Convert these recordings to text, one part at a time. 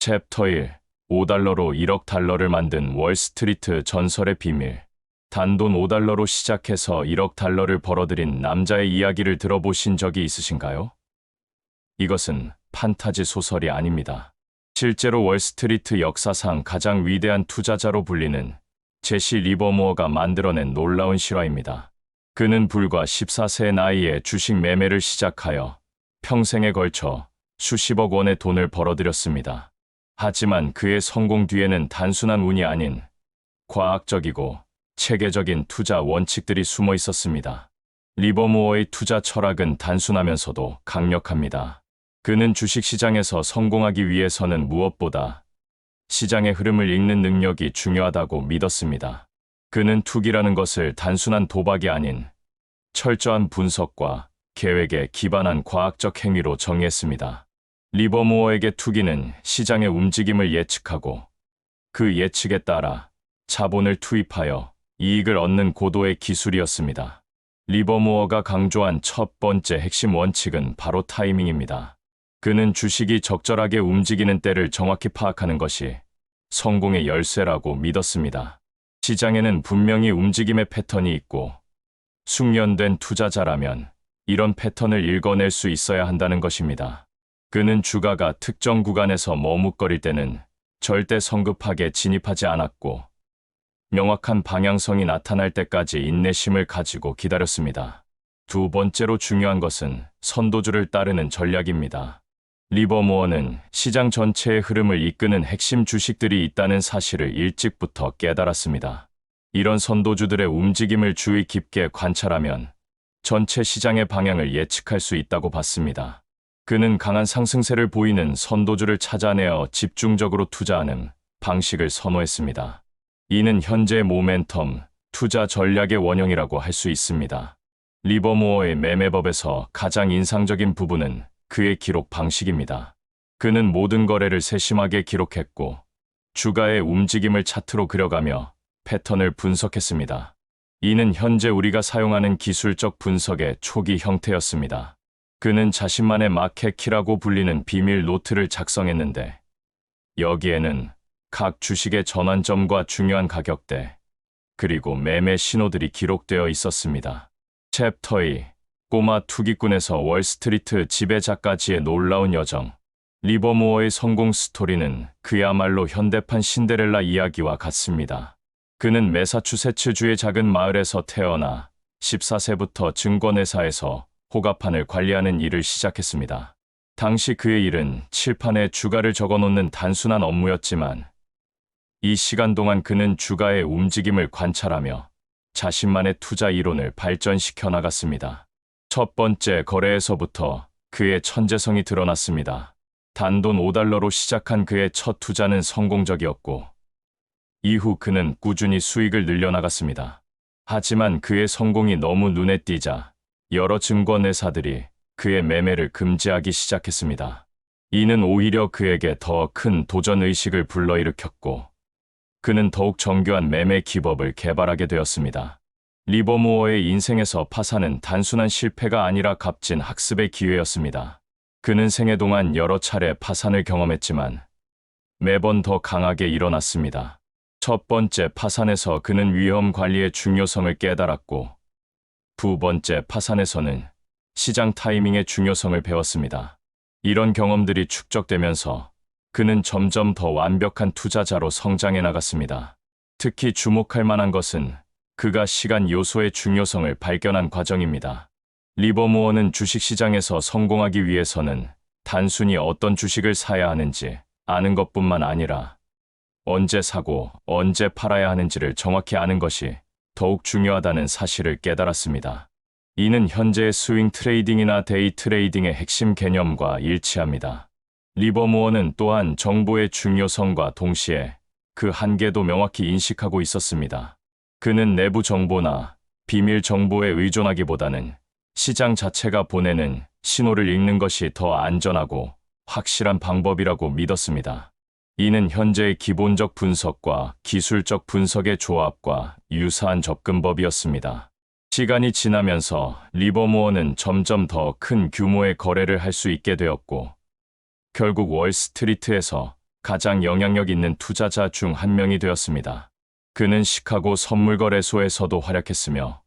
챕터 1 5달러로 1억 달러를 만든 월스트리트 전설의 비밀 단돈 5달러로 시작해서 1억 달러를 벌어들인 남자의 이야기를 들어보신 적이 있으신가요? 이것은 판타지 소설이 아닙니다. 실제로 월스트리트 역사상 가장 위대한 투자자로 불리는 제시 리버모어가 만들어낸 놀라운 실화입니다. 그는 불과 14세의 나이에 주식 매매를 시작하여 평생에 걸쳐 수십억 원의 돈을 벌어들였습니다. 하지만 그의 성공 뒤에는 단순한 운이 아닌 과학적이고 체계적인 투자 원칙들이 숨어 있었습니다. 리버모어의 투자 철학은 단순하면서도 강력합니다. 그는 주식시장에서 성공하기 위해서는 무엇보다 시장의 흐름을 읽는 능력이 중요하다고 믿었습니다. 그는 투기라는 것을 단순한 도박이 아닌 철저한 분석과 계획에 기반한 과학적 행위로 정의했습니다. 리버모어에게 투기는 시장의 움직임을 예측하고 그 예측에 따라 자본을 투입하여 이익을 얻는 고도의 기술이었습니다. 리버모어가 강조한 첫 번째 핵심 원칙은 바로 타이밍입니다. 그는 주식이 적절하게 움직이는 때를 정확히 파악하는 것이 성공의 열쇠라고 믿었습니다. 시장에는 분명히 움직임의 패턴이 있고 숙련된 투자자라면 이런 패턴을 읽어낼 수 있어야 한다는 것입니다. 그는 주가가 특정 구간에서 머뭇거릴 때는 절대 성급하게 진입하지 않았고 명확한 방향성이 나타날 때까지 인내심을 가지고 기다렸습니다. 두 번째로 중요한 것은 선도주를 따르는 전략입니다. 리버모어는 시장 전체의 흐름을 이끄는 핵심 주식들이 있다는 사실을 일찍부터 깨달았습니다. 이런 선도주들의 움직임을 주의 깊게 관찰하면 전체 시장의 방향을 예측할 수 있다고 봤습니다. 그는 강한 상승세를 보이는 선도주를 찾아내어 집중적으로 투자하는 방식을 선호했습니다. 이는 현재 모멘텀 투자 전략의 원형이라고 할 수 있습니다. 리버모어의 매매법에서 가장 인상적인 부분은 그의 기록 방식입니다. 그는 모든 거래를 세심하게 기록했고 주가의 움직임을 차트로 그려가며 패턴을 분석했습니다. 이는 현재 우리가 사용하는 기술적 분석의 초기 형태였습니다. 그는 자신만의 마켓키라고 불리는 비밀 노트를 작성했는데 여기에는 각 주식의 전환점과 중요한 가격대 그리고 매매 신호들이 기록되어 있었습니다. 챕터 2 꼬마 투기꾼에서 월스트리트 지배자까지의 놀라운 여정 리버모어의 성공 스토리는 그야말로 현대판 신데렐라 이야기와 같습니다. 그는 매사추세츠주의 작은 마을에서 태어나 14세부터 증권회사에서 호가판을 관리하는 일을 시작했습니다. 당시 그의 일은 칠판에 주가를 적어놓는 단순한 업무였지만 이 시간 동안 그는 주가의 움직임을 관찰하며 자신만의 투자 이론을 발전시켜 나갔습니다. 첫 번째 거래에서부터 그의 천재성이 드러났습니다. 단돈 5달러로 시작한 그의 첫 투자는 성공적이었고 이후 그는 꾸준히 수익을 늘려나갔습니다. 하지만 그의 성공이 너무 눈에 띄자 여러 증권회사들이 그의 매매를 금지하기 시작했습니다. 이는 오히려 그에게 더 큰 도전 의식을 불러일으켰고 그는 더욱 정교한 매매 기법을 개발하게 되었습니다. 리버모어의 인생에서 파산은 단순한 실패가 아니라 값진 학습의 기회였습니다. 그는 생애 동안 여러 차례 파산을 경험했지만 매번 더 강하게 일어났습니다. 첫 번째 파산에서 그는 위험 관리의 중요성을 깨달았고 두 번째 파산에서는 시장 타이밍의 중요성을 배웠습니다. 이런 경험들이 축적되면서 그는 점점 더 완벽한 투자자로 성장해 나갔습니다. 특히 주목할 만한 것은 그가 시간 요소의 중요성을 발견한 과정입니다. 리버모어는 주식시장에서 성공하기 위해서는 단순히 어떤 주식을 사야 하는지 아는 것뿐만 아니라 언제 사고 언제 팔아야 하는지를 정확히 아는 것이 더욱 중요하다는 사실을 깨달았습니다. 이는 현재의 스윙 트레이딩이나 데이 트레이딩의 핵심 개념과 일치합니다. 리버모어는 또한 정보의 중요성과 동시에 그 한계도 명확히 인식하고 있었습니다. 그는 내부 정보나 비밀 정보에 의존하기보다는 시장 자체가 보내는 신호를 읽는 것이 더 안전하고 확실한 방법이라고 믿었습니다. 이는 현재의 기본적 분석과 기술적 분석의 조합과 유사한 접근법이었습니다. 시간이 지나면서 리버모어는 점점 더 큰 규모의 거래를 할 수 있게 되었고, 결국 월스트리트에서 가장 영향력 있는 투자자 중 한 명이 되었습니다. 그는 시카고 선물거래소에서도 활약했으며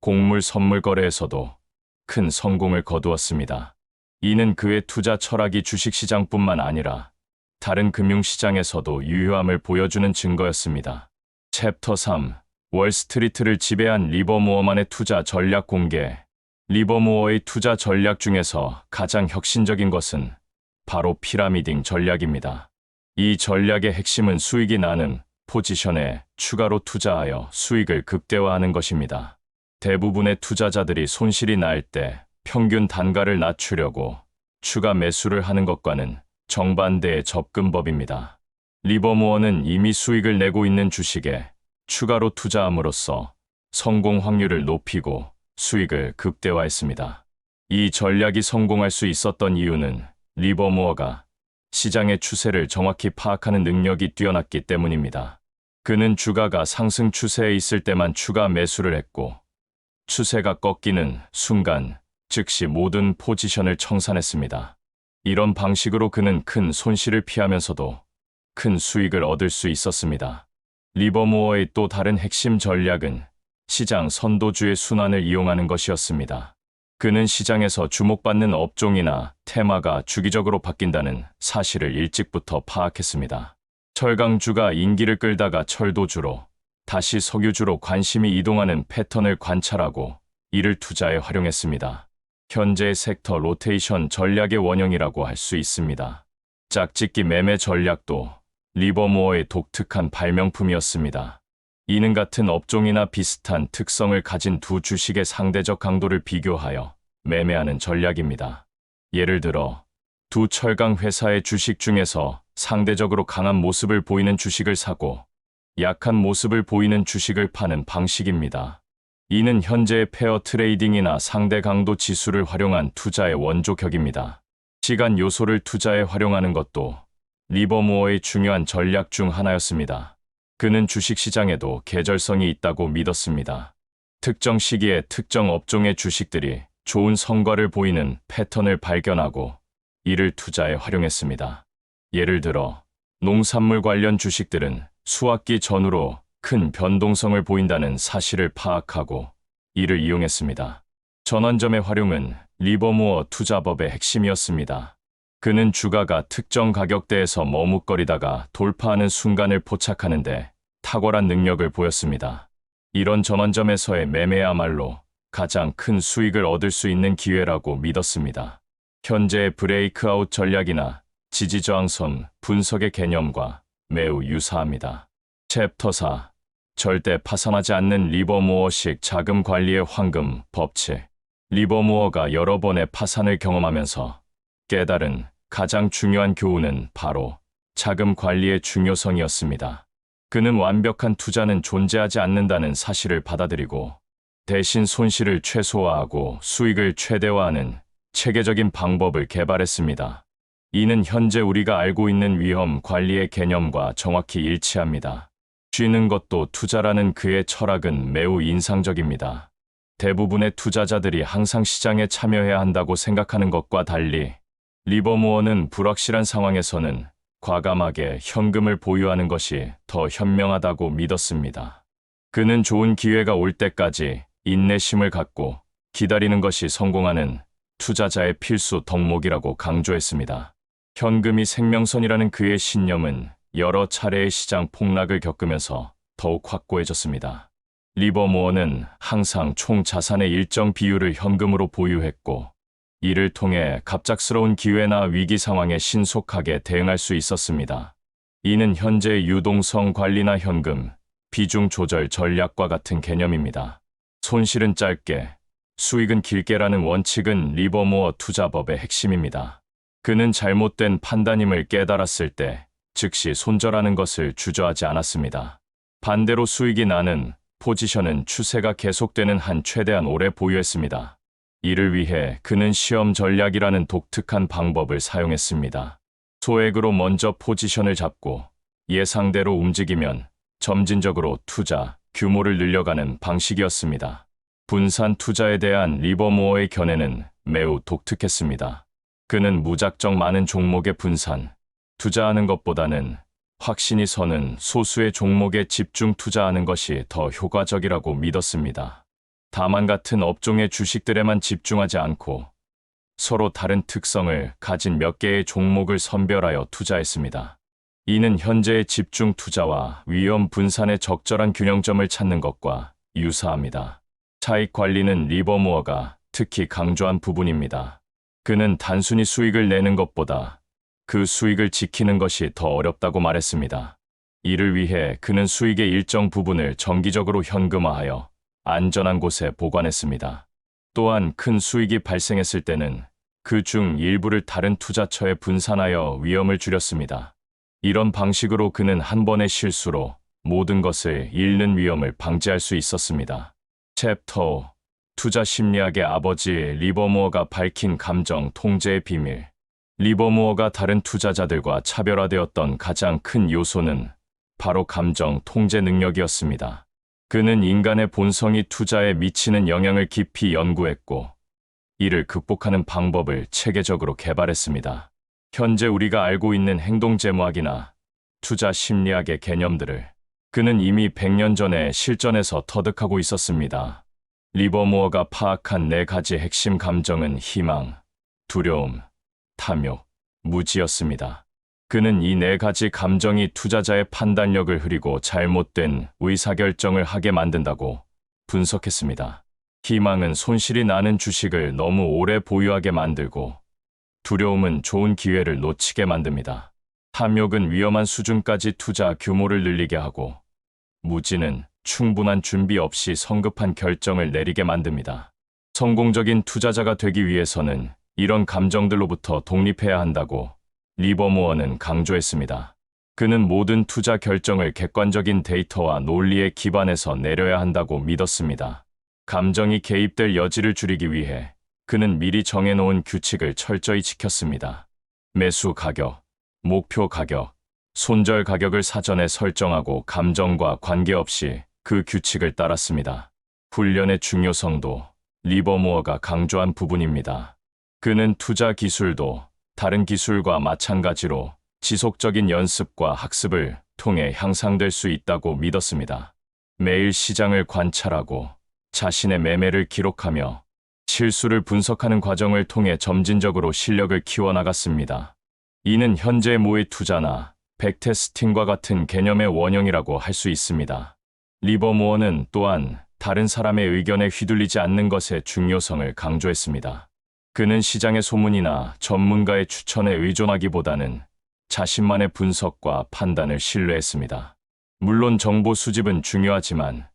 곡물 선물거래에서도 큰 성공을 거두었습니다. 이는 그의 투자 철학이 주식시장뿐만 아니라 다른 금융시장에서도 유효함을 보여주는 증거였습니다. 챕터 3 월스트리트를 지배한 리버무어만의 투자 전략 공개 리버무어의 투자 전략 중에서 가장 혁신적인 것은 바로 피라미딩 전략입니다. 이 전략의 핵심은 수익이 나는 포지션에 추가로 투자하여 수익을 극대화하는 것입니다. 대부분의 투자자들이 손실이 날 때 평균 단가를 낮추려고 추가 매수를 하는 것과는 정반대의 접근법입니다. 리버무어는 이미 수익을 내고 있는 주식에 추가로 투자함으로써 성공 확률을 높이고 수익을 극대화했습니다. 이 전략이 성공할 수 있었던 이유는 리버무어가 시장의 추세를 정확히 파악하는 능력이 뛰어났기 때문입니다. 그는 주가가 상승 추세에 있을 때만 추가 매수를 했고 추세가 꺾이는 순간 즉시 모든 포지션을 청산했습니다. 이런 방식으로 그는 큰 손실을 피하면서도 큰 수익을 얻을 수 있었습니다. 리버무어의 또 다른 핵심 전략은 시장 선도주의 순환을 이용하는 것이었습니다. 그는 시장에서 주목받는 업종이나 테마가 주기적으로 바뀐다는 사실을 일찍부터 파악했습니다. 철강주가 인기를 끌다가 철도주로, 다시 석유주로 관심이 이동하는 패턴을 관찰하고 이를 투자에 활용했습니다. 현재의 섹터 로테이션 전략의 원형이라고 할 수 있습니다. 짝짓기 매매 전략도 리버모어의 독특한 발명품이었습니다. 이는 같은 업종이나 비슷한 특성을 가진 두 주식의 상대적 강도를 비교하여 매매하는 전략입니다. 예를 들어, 두 철강 회사의 주식 중에서 상대적으로 강한 모습을 보이는 주식을 사고 약한 모습을 보이는 주식을 파는 방식입니다. 이는 현재의 페어 트레이딩이나 상대 강도 지수를 활용한 투자의 원조격입니다. 시간 요소를 투자에 활용하는 것도 리버무어의 중요한 전략 중 하나였습니다. 그는 주식시장에도 계절성이 있다고 믿었습니다. 특정 시기에 특정 업종의 주식들이 좋은 성과를 보이는 패턴을 발견하고 이를 투자에 활용했습니다. 예를 들어 농산물 관련 주식들은 수확기 전후로 큰 변동성을 보인다는 사실을 파악하고 이를 이용했습니다. 전환점의 활용은 리버무어 투자법의 핵심이었습니다. 그는 주가가 특정 가격대에서 머뭇거리다가 돌파하는 순간을 포착하는데 탁월한 능력을 보였습니다. 이런 전환점에서의 매매야말로 가장 큰 수익을 얻을 수 있는 기회라고 믿었습니다. 현재의 브레이크아웃 전략이나 지지저항선 분석의 개념과 매우 유사합니다. 챕터 4 절대 파산하지 않는 리버무어식 자금 관리의 황금 법칙 리버무어가 여러 번의 파산을 경험하면서 깨달은 가장 중요한 교훈은 바로 자금 관리의 중요성이었습니다. 그는 완벽한 투자는 존재하지 않는다는 사실을 받아들이고 대신 손실을 최소화하고 수익을 최대화하는 체계적인 방법을 개발했습니다. 이는 현재 우리가 알고 있는 위험 관리의 개념과 정확히 일치합니다. 쉬는 것도 투자라는 그의 철학은 매우 인상적입니다. 대부분의 투자자들이 항상 시장에 참여해야 한다고 생각하는 것과 달리 리버무어는 불확실한 상황에서는 과감하게 현금을 보유하는 것이 더 현명하다고 믿었습니다. 그는 좋은 기회가 올 때까지 인내심을 갖고 기다리는 것이 성공하는 투자자의 필수 덕목이라고 강조했습니다. 현금이 생명선이라는 그의 신념은 여러 차례의 시장 폭락을 겪으면서 더욱 확고해졌습니다. 리버모어는 항상 총 자산의 일정 비율을 현금으로 보유했고 이를 통해 갑작스러운 기회나 위기 상황에 신속하게 대응할 수 있었습니다. 이는 현재 유동성 관리나 현금, 비중 조절 전략과 같은 개념입니다. 손실은 짧게, 수익은 길게라는 원칙은 리버모어 투자법의 핵심입니다. 그는 잘못된 판단임을 깨달았을 때 즉시 손절하는 것을 주저하지 않았습니다. 반대로 수익이 나는 포지션은 추세가 계속되는 한 최대한 오래 보유했습니다. 이를 위해 그는 시험 전략이라는 독특한 방법을 사용했습니다. 소액으로 먼저 포지션을 잡고 예상대로 움직이면 점진적으로 투자 규모를 늘려가는 방식이었습니다. 분산 투자에 대한 리버모어의 견해는 매우 독특했습니다. 그는 무작정 많은 종목의 분산, 투자하는 것보다는 확신이 서는 소수의 종목에 집중 투자하는 것이 더 효과적이라고 믿었습니다. 다만 같은 업종의 주식들에만 집중하지 않고 서로 다른 특성을 가진 몇 개의 종목을 선별하여 투자했습니다. 이는 현재의 집중 투자와 위험 분산의 적절한 균형점을 찾는 것과 유사합니다. 차익 관리는 리버무어가 특히 강조한 부분입니다. 그는 단순히 수익을 내는 것보다 그 수익을 지키는 것이 더 어렵다고 말했습니다. 이를 위해 그는 수익의 일정 부분을 정기적으로 현금화하여 안전한 곳에 보관했습니다. 또한 큰 수익이 발생했을 때는 그 중 일부를 다른 투자처에 분산하여 위험을 줄였습니다. 이런 방식으로 그는 한 번의 실수로 모든 것을 잃는 위험을 방지할 수 있었습니다. 챕터 5 투자 심리학의 아버지 리버무어가 밝힌 감정 통제의 비밀 리버무어가 다른 투자자들과 차별화되었던 가장 큰 요소는 바로 감정 통제 능력이었습니다. 그는 인간의 본성이 투자에 미치는 영향을 깊이 연구했고, 이를 극복하는 방법을 체계적으로 개발했습니다. 현재 우리가 알고 있는 행동재무학이나 투자 심리학의 개념들을 그는 이미 100년 전에 실전에서 터득하고 있었습니다. 리버무어가 파악한 네 가지 핵심 감정은 희망, 두려움, 탐욕, 무지였습니다. 그는 이 네 가지 감정이 투자자의 판단력을 흐리고 잘못된 의사결정을 하게 만든다고 분석했습니다. 희망은 손실이 나는 주식을 너무 오래 보유하게 만들고, 두려움은 좋은 기회를 놓치게 만듭니다. 탐욕은 위험한 수준까지 투자 규모를 늘리게 하고, 무지는 충분한 준비 없이 성급한 결정을 내리게 만듭니다. 성공적인 투자자가 되기 위해서는 이런 감정들로부터 독립해야 한다고 리버모어는 강조했습니다. 그는 모든 투자 결정을 객관적인 데이터와 논리에 기반해서 내려야 한다고 믿었습니다. 감정이 개입될 여지를 줄이기 위해 그는 미리 정해놓은 규칙을 철저히 지켰습니다. 매수 가격, 목표 가격, 손절 가격을 사전에 설정하고 감정과 관계없이 그 규칙을 따랐습니다. 훈련의 중요성도 리버모어가 강조한 부분입니다. 그는 투자 기술도 다른 기술과 마찬가지로 지속적인 연습과 학습을 통해 향상될 수 있다고 믿었습니다. 매일 시장을 관찰하고 자신의 매매를 기록하며 실수를 분석하는 과정을 통해 점진적으로 실력을 키워나갔습니다. 이는 현재 모의 투자나 백테스팅과 같은 개념의 원형이라고 할 수 있습니다. 리버모어는 또한 다른 사람의 의견에 휘둘리지 않는 것의 중요성을 강조했습니다. 그는 시장의 소문이나 전문가의 추천에 의존하기보다는 자신만의 분석과 판단을 신뢰했습니다. 물론 정보 수집은 중요하지만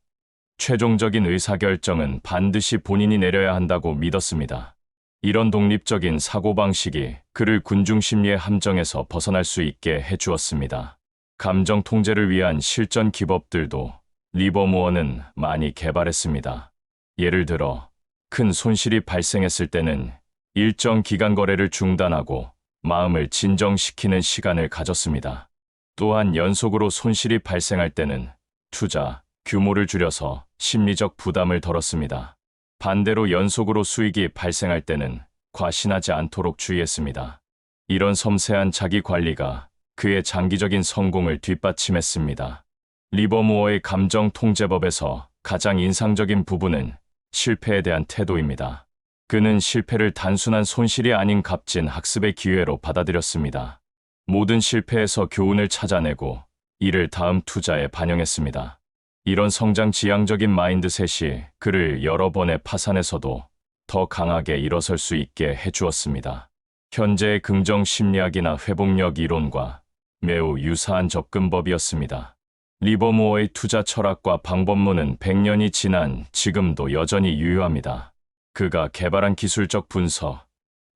최종적인 의사결정은 반드시 본인이 내려야 한다고 믿었습니다. 이런 독립적인 사고방식이 그를 군중심리의 함정에서 벗어날 수 있게 해주었습니다. 감정 통제를 위한 실전 기법들도 리버무어는 많이 개발했습니다. 예를 들어 큰 손실이 발생했을 때는 일정 기간 거래를 중단하고 마음을 진정시키는 시간을 가졌습니다. 또한 연속으로 손실이 발생할 때는 투자 규모를 줄여서 심리적 부담을 덜었습니다. 반대로 연속으로 수익이 발생할 때는 과신하지 않도록 주의했습니다. 이런 섬세한 자기 관리가 그의 장기적인 성공을 뒷받침했습니다. 리버무어의 감정 통제법에서 가장 인상적인 부분은 실패에 대한 태도입니다. 그는 실패를 단순한 손실이 아닌 값진 학습의 기회로 받아들였습니다. 모든 실패에서 교훈을 찾아내고 이를 다음 투자에 반영했습니다. 이런 성장 지향적인 마인드셋이 그를 여러 번의 파산에서도 더 강하게 일어설 수 있게 해주었습니다. 현재의 긍정 심리학이나 회복력 이론과 매우 유사한 접근법이었습니다. 리버모어의 투자 철학과 방법론은 100년이 지난 지금도 여전히 유효합니다. 그가 개발한 기술적 분석,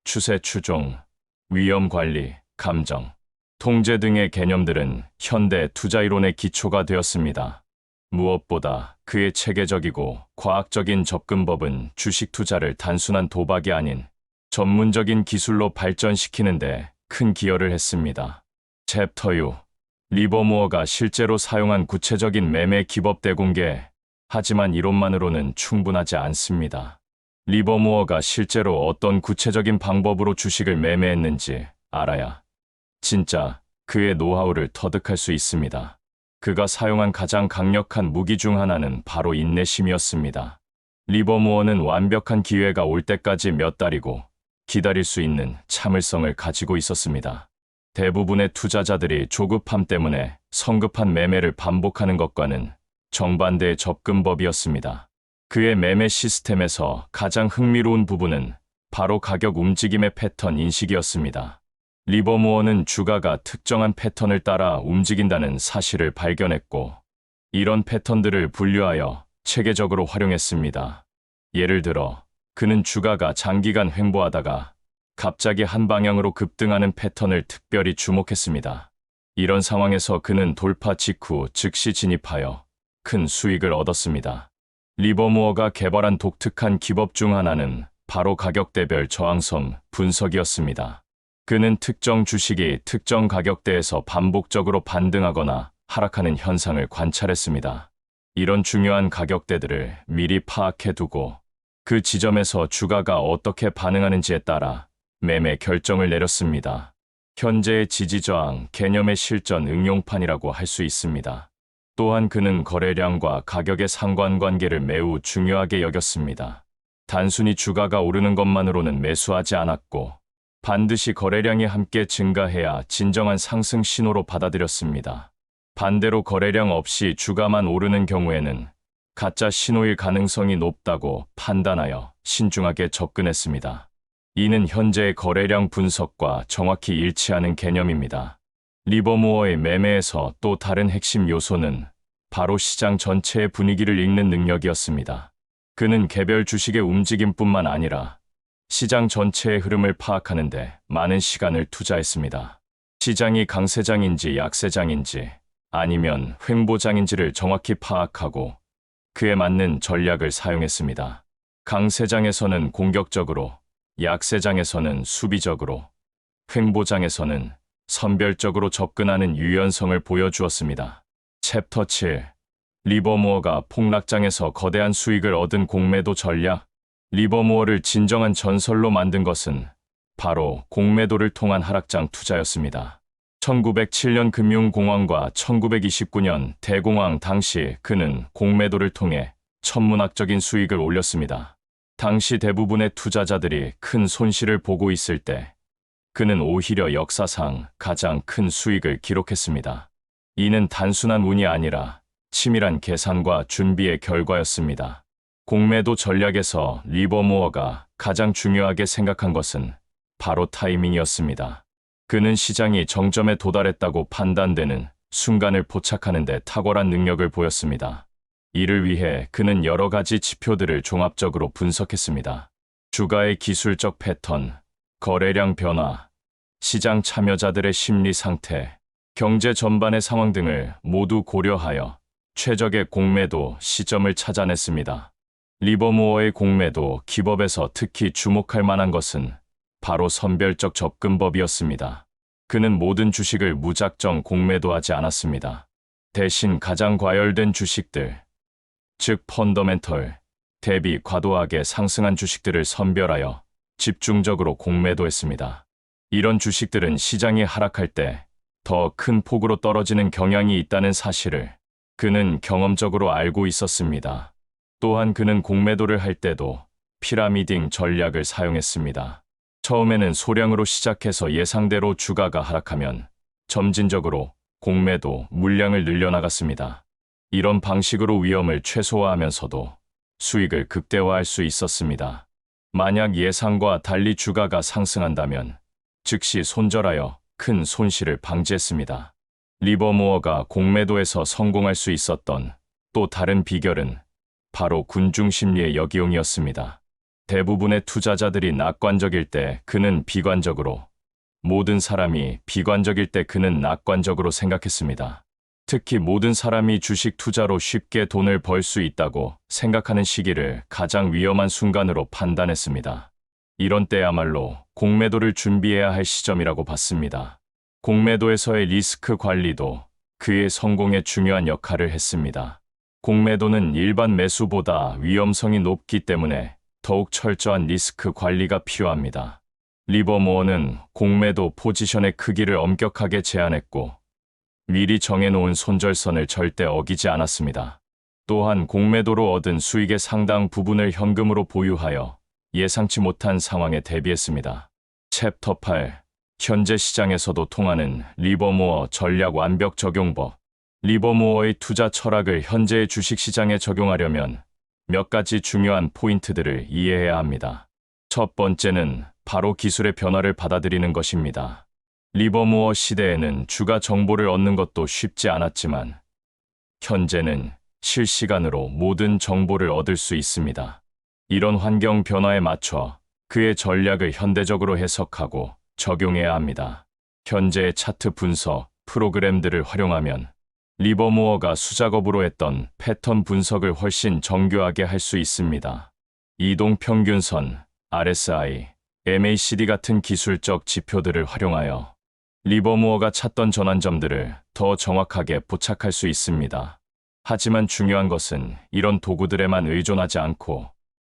추세 추종, 위험 관리, 감정, 통제 등의 개념들은 현대 투자 이론의 기초가 되었습니다. 무엇보다 그의 체계적이고 과학적인 접근법은 주식 투자를 단순한 도박이 아닌 전문적인 기술로 발전시키는데 큰 기여를 했습니다. 챕터 6 리버무어가 실제로 사용한 구체적인 매매 기법 대공개, 하지만 이론만으로는 충분하지 않습니다. 리버무어가 실제로 어떤 구체적인 방법으로 주식을 매매했는지 알아야 진짜 그의 노하우를 터득할 수 있습니다. 그가 사용한 가장 강력한 무기 중 하나는 바로 인내심이었습니다. 리버무어는 완벽한 기회가 올 때까지 몇 달이고 기다릴 수 있는 참을성을 가지고 있었습니다. 대부분의 투자자들이 조급함 때문에 성급한 매매를 반복하는 것과는 정반대의 접근법이었습니다. 그의 매매 시스템에서 가장 흥미로운 부분은 바로 가격 움직임의 패턴 인식이었습니다. 리버무어는 주가가 특정한 패턴을 따라 움직인다는 사실을 발견했고, 이런 패턴들을 분류하여 체계적으로 활용했습니다. 예를 들어, 그는 주가가 장기간 횡보하다가 갑자기 한 방향으로 급등하는 패턴을 특별히 주목했습니다. 이런 상황에서 그는 돌파 직후 즉시 진입하여 큰 수익을 얻었습니다. 리버무어가 개발한 독특한 기법 중 하나는 바로 가격대별 저항선 분석이었습니다. 그는 특정 주식이 특정 가격대에서 반복적으로 반등하거나 하락하는 현상을 관찰했습니다. 이런 중요한 가격대들을 미리 파악해 두고 그 지점에서 주가가 어떻게 반응하는지에 따라 매매 결정을 내렸습니다. 현재의 지지저항 개념의 실전 응용판이라고 할 수 있습니다. 또한 그는 거래량과 가격의 상관관계를 매우 중요하게 여겼습니다. 단순히 주가가 오르는 것만으로는 매수하지 않았고 반드시 거래량이 함께 증가해야 진정한 상승 신호로 받아들였습니다. 반대로 거래량 없이 주가만 오르는 경우에는 가짜 신호일 가능성이 높다고 판단하여 신중하게 접근했습니다. 이는 현재의 거래량 분석과 정확히 일치하는 개념입니다. 리버무어의 매매에서 또 다른 핵심 요소는 바로 시장 전체의 분위기를 읽는 능력이었습니다. 그는 개별 주식의 움직임뿐만 아니라 시장 전체의 흐름을 파악하는데 많은 시간을 투자했습니다. 시장이 강세장인지 약세장인지 아니면 횡보장인지를 정확히 파악하고 그에 맞는 전략을 사용했습니다. 강세장에서는 공격적으로, 약세장에서는 수비적으로, 횡보장에서는 선별적으로 접근하는 유연성을 보여주었습니다. 챕터 7 리버무어가 폭락장에서 거대한 수익을 얻은 공매도 전략 리버무어를 진정한 전설로 만든 것은 바로 공매도를 통한 하락장 투자였습니다. 1907년 금융공황과 1929년 대공황 당시 그는 공매도를 통해 천문학적인 수익을 올렸습니다. 당시 대부분의 투자자들이 큰 손실을 보고 있을 때 그는 오히려 역사상 가장 큰 수익을 기록했습니다. 이는 단순한 운이 아니라 치밀한 계산과 준비의 결과였습니다. 공매도 전략에서 리버무어가 가장 중요하게 생각한 것은 바로 타이밍이었습니다. 그는 시장이 정점에 도달했다고 판단되는 순간을 포착하는 데 탁월한 능력을 보였습니다. 이를 위해 그는 여러 가지 지표들을 종합적으로 분석했습니다. 주가의 기술적 패턴, 거래량 변화, 시장 참여자들의 심리 상태, 경제 전반의 상황 등을 모두 고려하여 최적의 공매도 시점을 찾아냈습니다. 리버무어의 공매도 기법에서 특히 주목할 만한 것은 바로 선별적 접근법이었습니다. 그는 모든 주식을 무작정 공매도하지 않았습니다. 대신 가장 과열된 주식들, 즉 펀더멘털, 대비 과도하게 상승한 주식들을 선별하여 집중적으로 공매도 했습니다. 이런 주식들은 시장이 하락할 때 더 큰 폭으로 떨어지는 경향이 있다는 사실을 그는 경험적으로 알고 있었습니다. 또한 그는 공매도를 할 때도 피라미딩 전략을 사용했습니다. 처음에는 소량으로 시작해서 예상대로 주가가 하락하면 점진적으로 공매도 물량을 늘려나갔습니다. 이런 방식으로 위험을 최소화하면서도 수익을 극대화할 수 있었습니다. 만약 예상과 달리 주가가 상승한다면 즉시 손절하여 큰 손실을 방지했습니다. 리버무어가 공매도에서 성공할 수 있었던 또 다른 비결은 바로 군중 심리의 역이용이었습니다. 대부분의 투자자들이 낙관적일 때 그는 비관적으로, 모든 사람이 비관적일 때 그는 낙관적으로 생각했습니다. 특히 모든 사람이 주식 투자로 쉽게 돈을 벌 수 있다고 생각하는 시기를 가장 위험한 순간으로 판단했습니다. 이런 때야말로 공매도를 준비해야 할 시점이라고 봤습니다. 공매도에서의 리스크 관리도 그의 성공에 중요한 역할을 했습니다. 공매도는 일반 매수보다 위험성이 높기 때문에 더욱 철저한 리스크 관리가 필요합니다. 리버모어는 공매도 포지션의 크기를 엄격하게 제한했고 미리 정해놓은 손절선을 절대 어기지 않았습니다. 또한 공매도로 얻은 수익의 상당 부분을 현금으로 보유하여 예상치 못한 상황에 대비했습니다. 챕터 8 현재 시장에서도 통하는 리버모어 전략 완벽 적용법 리버모어의 투자 철학을 현재의 주식시장에 적용하려면 몇 가지 중요한 포인트들을 이해해야 합니다. 첫 번째는 바로 기술의 변화를 받아들이는 것입니다. 리버모어 시대에는 주가 정보를 얻는 것도 쉽지 않았지만 현재는 실시간으로 모든 정보를 얻을 수 있습니다. 이런 환경 변화에 맞춰 그의 전략을 현대적으로 해석하고 적용해야 합니다. 현재의 차트 분석 프로그램들을 활용하면 리버모어가 수작업으로 했던 패턴 분석을 훨씬 정교하게 할 수 있습니다. 이동 평균선, RSI, MACD 같은 기술적 지표들을 활용하여 리버모어가 찾던 전환점들을 더 정확하게 포착할 수 있습니다. 하지만 중요한 것은 이런 도구들에만 의존하지 않고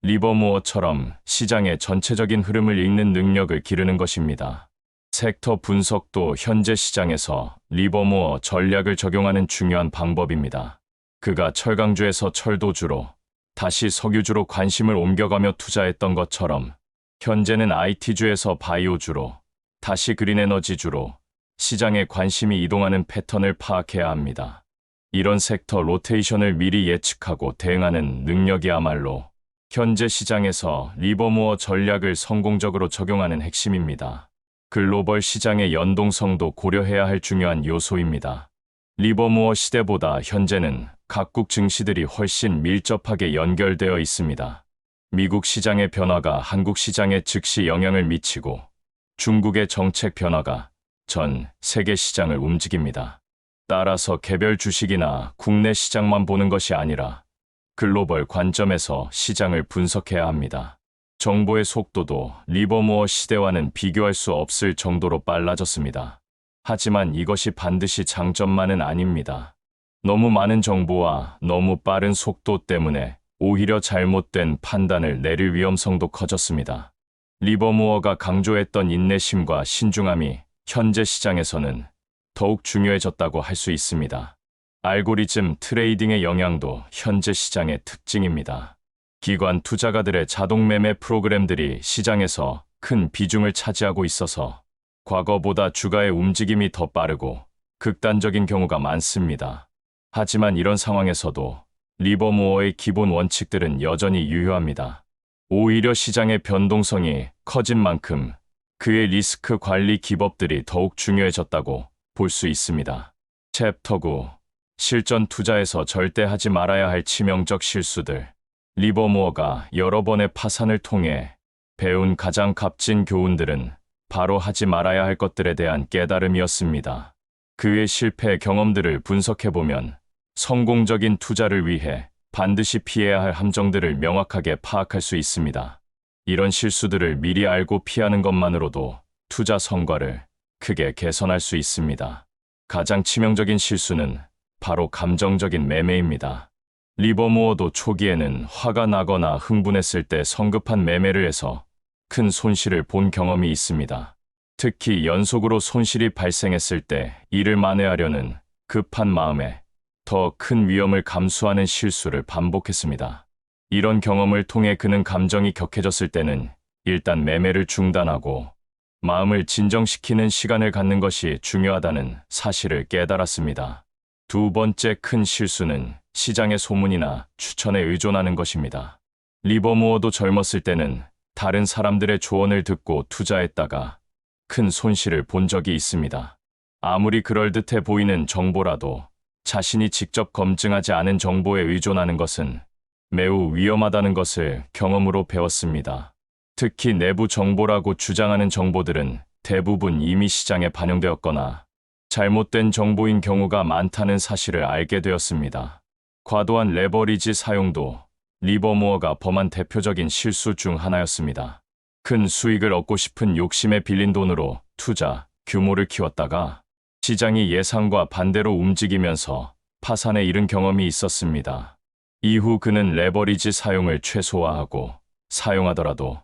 리버모어처럼 시장의 전체적인 흐름을 읽는 능력을 기르는 것입니다. 섹터 분석도 현재 시장에서 리버모어 전략을 적용하는 중요한 방법입니다. 그가 철강주에서 철도주로 다시 석유주로 관심을 옮겨가며 투자했던 것처럼 현재는 IT주에서 바이오주로 다시 그린 에너지주로 시장에 관심이 이동하는 패턴을 파악해야 합니다. 이런 섹터 로테이션을 미리 예측하고 대응하는 능력이야말로 현재 시장에서 리버모어 전략을 성공적으로 적용하는 핵심입니다. 글로벌 시장의 연동성도 고려해야 할 중요한 요소입니다. 리버모어 시대보다 현재는 각국 증시들이 훨씬 밀접하게 연결되어 있습니다. 미국 시장의 변화가 한국 시장에 즉시 영향을 미치고 중국의 정책 변화가 전 세계 시장을 움직입니다. 따라서 개별 주식이나 국내 시장만 보는 것이 아니라 글로벌 관점에서 시장을 분석해야 합니다. 정보의 속도도 리버모어 시대와는 비교할 수 없을 정도로 빨라졌습니다. 하지만 이것이 반드시 장점만은 아닙니다. 너무 많은 정보와 너무 빠른 속도 때문에 오히려 잘못된 판단을 내릴 위험성도 커졌습니다. 리버모어가 강조했던 인내심과 신중함이 현재 시장에서는 더욱 중요해졌다고 할 수 있습니다. 알고리즘 트레이딩의 영향도 현재 시장의 특징입니다. 기관 투자가들의 자동 매매 프로그램들이 시장에서 큰 비중을 차지하고 있어서 과거보다 주가의 움직임이 더 빠르고 극단적인 경우가 많습니다. 하지만 이런 상황에서도 리버모어의 기본 원칙들은 여전히 유효합니다. 오히려 시장의 변동성이 커진 만큼 그의 리스크 관리 기법들이 더욱 중요해졌다고 볼 수 있습니다. 챕터 9 실전 투자에서 절대 하지 말아야 할 치명적 실수들. 리버모어가 여러 번의 파산을 통해 배운 가장 값진 교훈들은 바로 하지 말아야 할 것들에 대한 깨달음이었습니다. 그의 실패 경험들을 분석해보면 성공적인 투자를 위해 반드시 피해야 할 함정들을 명확하게 파악할 수 있습니다. 이런 실수들을 미리 알고 피하는 것만으로도 투자 성과를 크게 개선할 수 있습니다. 가장 치명적인 실수는 바로 감정적인 매매입니다. 리버모어도 초기에는 화가 나거나 흥분했을 때 성급한 매매를 해서 큰 손실을 본 경험이 있습니다. 특히 연속으로 손실이 발생했을 때 이를 만회하려는 급한 마음에 더 큰 위험을 감수하는 실수를 반복했습니다. 이런 경험을 통해 그는 감정이 격해졌을 때는 일단 매매를 중단하고 마음을 진정시키는 시간을 갖는 것이 중요하다는 사실을 깨달았습니다. 두 번째 큰 실수는 시장의 소문이나 추천에 의존하는 것입니다. 리버모어도 젊었을 때는 다른 사람들의 조언을 듣고 투자했다가 큰 손실을 본 적이 있습니다. 아무리 그럴듯해 보이는 정보라도 자신이 직접 검증하지 않은 정보에 의존하는 것은 매우 위험하다는 것을 경험으로 배웠습니다. 특히 내부 정보라고 주장하는 정보들은 대부분 이미 시장에 반영되었거나 잘못된 정보인 경우가 많다는 사실을 알게 되었습니다. 과도한 레버리지 사용도 리버모어가 범한 대표적인 실수 중 하나였습니다. 큰 수익을 얻고 싶은 욕심에 빌린 돈으로 투자, 규모를 키웠다가 시장이 예상과 반대로 움직이면서 파산에 이른 경험이 있었습니다. 이후 그는 레버리지 사용을 최소화하고 사용하더라도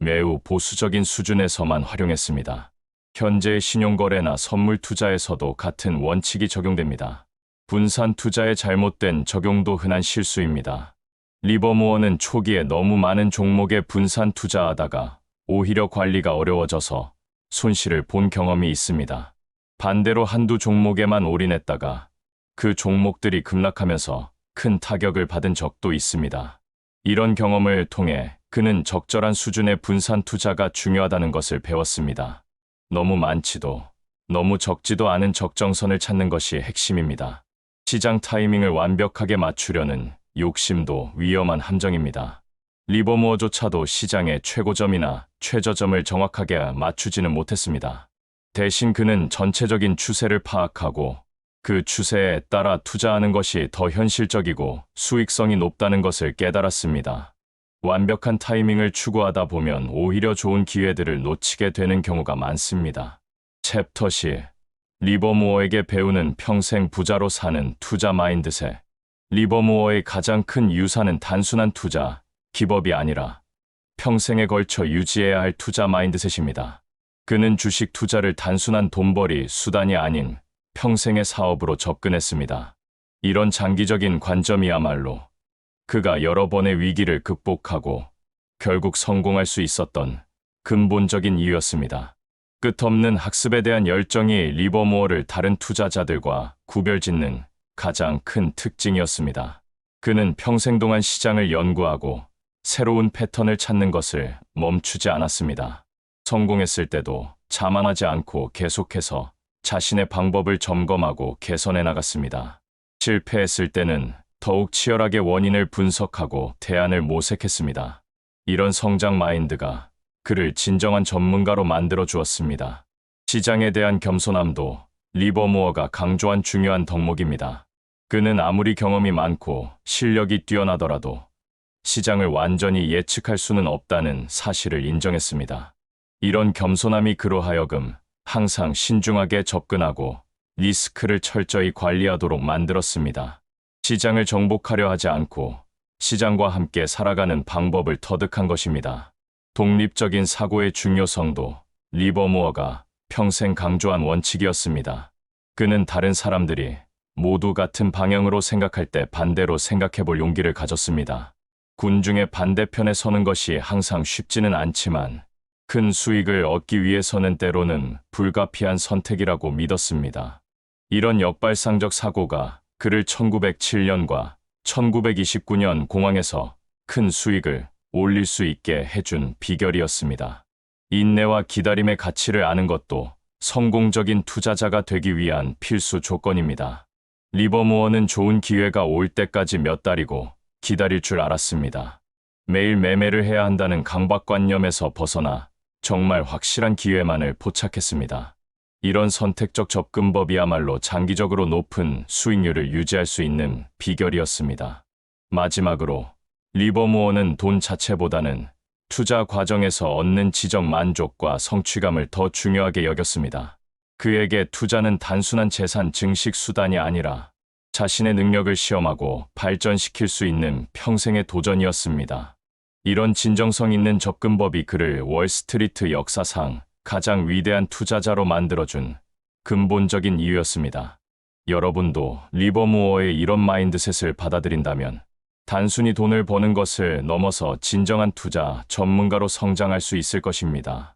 매우 보수적인 수준에서만 활용했습니다. 현재의 신용거래나 선물 투자에서도 같은 원칙이 적용됩니다. 분산 투자의 잘못된 적용도 흔한 실수입니다. 리버무어는 초기에 너무 많은 종목에 분산 투자하다가 오히려 관리가 어려워져서 손실을 본 경험이 있습니다. 반대로 한두 종목에만 올인했다가 그 종목들이 급락하면서 큰 타격을 받은 적도 있습니다. 이런 경험을 통해 그는 적절한 수준의 분산 투자가 중요하다는 것을 배웠습니다. 너무 많지도 너무 적지도 않은 적정선을 찾는 것이 핵심입니다. 시장 타이밍을 완벽하게 맞추려는 욕심도 위험한 함정입니다. 리버모어조차도 시장의 최고점이나 최저점을 정확하게 맞추지는 못했습니다. 대신 그는 전체적인 추세를 파악하고 그 추세에 따라 투자하는 것이 더 현실적이고 수익성이 높다는 것을 깨달았습니다. 완벽한 타이밍을 추구하다 보면 오히려 좋은 기회들을 놓치게 되는 경우가 많습니다. 챕터 시 리버무어에게 배우는 평생 부자로 사는 투자 마인드셋. 리버무어의 가장 큰 유산은 단순한 투자, 기법이 아니라 평생에 걸쳐 유지해야 할 투자 마인드셋입니다. 그는 주식 투자를 단순한 돈벌이 수단이 아닌 평생의 사업으로 접근했습니다. 이런 장기적인 관점이야말로 그가 여러 번의 위기를 극복하고 결국 성공할 수 있었던 근본적인 이유였습니다. 끝없는 학습에 대한 열정이 리버모어를 다른 투자자들과 구별짓는 가장 큰 특징이었습니다. 그는 평생 동안 시장을 연구하고 새로운 패턴을 찾는 것을 멈추지 않았습니다. 성공했을 때도 자만하지 않고 계속해서 자신의 방법을 점검하고 개선해 나갔습니다. 실패했을 때는 더욱 치열하게 원인을 분석하고 대안을 모색했습니다. 이런 성장 마인드가 그를 진정한 전문가로 만들어 주었습니다. 시장에 대한 겸손함도 리버무어가 강조한 중요한 덕목입니다. 그는 아무리 경험이 많고 실력이 뛰어나더라도 시장을 완전히 예측할 수는 없다는 사실을 인정했습니다. 이런 겸손함이 그로 하여금 항상 신중하게 접근하고 리스크를 철저히 관리하도록 만들었습니다. 시장을 정복하려 하지 않고 시장과 함께 살아가는 방법을 터득한 것입니다. 독립적인 사고의 중요성도 리버무어가 평생 강조한 원칙이었습니다. 그는 다른 사람들이 모두 같은 방향으로 생각할 때 반대로 생각해 볼 용기를 가졌습니다. 군중의 반대편에 서는 것이 항상 쉽지는 않지만 큰 수익을 얻기 위해서는 때로는 불가피한 선택이라고 믿었습니다. 이런 역발상적 사고가 그를 1907년과 1929년 공항에서 큰 수익을 올릴 수 있게 해준 비결이었습니다. 인내와 기다림의 가치를 아는 것도 성공적인 투자자가 되기 위한 필수 조건입니다. 리버무어는 좋은 기회가 올 때까지 몇 달이고 기다릴 줄 알았습니다. 매일 매매를 해야 한다는 강박관념에서 벗어나 정말 확실한 기회만을 포착했습니다. 이런 선택적 접근법이야말로 장기적으로 높은 수익률을 유지할 수 있는 비결이었습니다. 마지막으로 리버무어는 돈 자체보다는 투자 과정에서 얻는 지적 만족과 성취감을 더 중요하게 여겼습니다. 그에게 투자는 단순한 재산 증식 수단이 아니라 자신의 능력을 시험하고 발전시킬 수 있는 평생의 도전이었습니다. 이런 진정성 있는 접근법이 그를 월스트리트 역사상 가장 위대한 투자자로 만들어준 근본적인 이유였습니다. 여러분도 리버무어의 이런 마인드셋을 받아들인다면 단순히 돈을 버는 것을 넘어서 진정한 투자 전문가로 성장할 수 있을 것입니다.